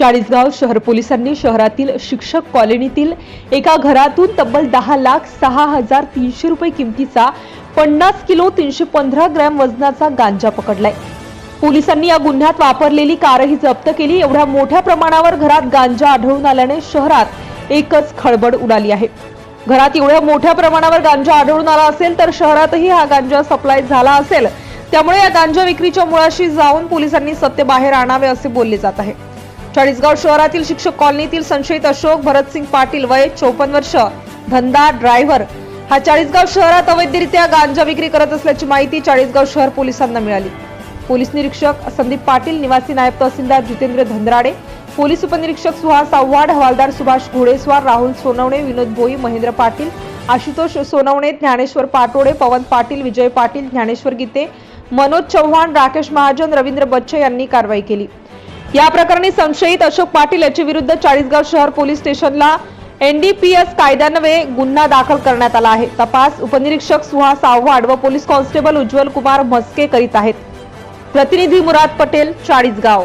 चाळीसगाव शहर पोलिसांनी शहरातील शिक्षक कॉलनीतील एका घरातून तब्बल दहा लाख सहा हजार तीनशे रुपये किमतीचा पन्नास किलो तीनशे पंधरा ग्रॅम वजनाचा गांजा पकडलाय. पोलिसांनी या गुन्ह्यात वापरलेली कारही जप्त केली. एवढ्या मोठ्या प्रमाणावर घरात गांजा आढळून आल्याने शहरात एकच खळबळ उडाली आहे. घरात एवढ्या मोठ्या प्रमाणावर गांजा आढळून आला असेल तर शहरातही हा गांजा सप्लाय झाला असेल. त्यामुळे या गांजा विक्रीच्या मुळाशी जाऊन पोलिसांनी सत्य बाहेर आणावे असे बोलले जात आहे. चाळीसगाव शहरातील शिक्षक कॉलनीतील संशयित अशोक भरतसिंग पाटील वय चौपन्न वर्ष धंदा ड्रायव्हर. हा चाळीसगाव शहरात अवैधरित्या गांजा विक्री करत असल्याची माहिती चाळीसगाव शहर पोलिसांना मिळाली. पोलीस निरीक्षक संदीप पाटील निवासी नायब तहसीलदार जितेंद्र धनराडे पोलीस उपनिरीक्षक सुहास आव्हाड हवालदार सुभाष घोडेस्वार राहुल सोनवणे विनोद भोई महेंद्र पाटील आशुतोष सोनवणे ज्ञानेश्वर पाटोडे पवन पाटील विजय पाटील ज्ञानेश्वर गीते मनोज चव्हाण राकेश महाजन रवींद्र बच्चे यांनी कारवाई केली. या प्रकरणी संशयित अशोक पाटील याच्या विरुद्ध चाळीसगाव शहर पोलीस स्टेशनला एनडीपीएस कायद्यान्वये गुन्हा दाखल करण्यात आला आहे. तपास उपनिरीक्षक सुहास आव्हाड व पोलीस कॉन्स्टेबल उज्ज्वल कुमार म्हस्के करीत आहेत. प्रतिनिधी Murad Patel Chalisgaon.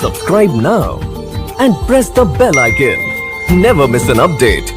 Subscribe now and press the bell icon never miss an update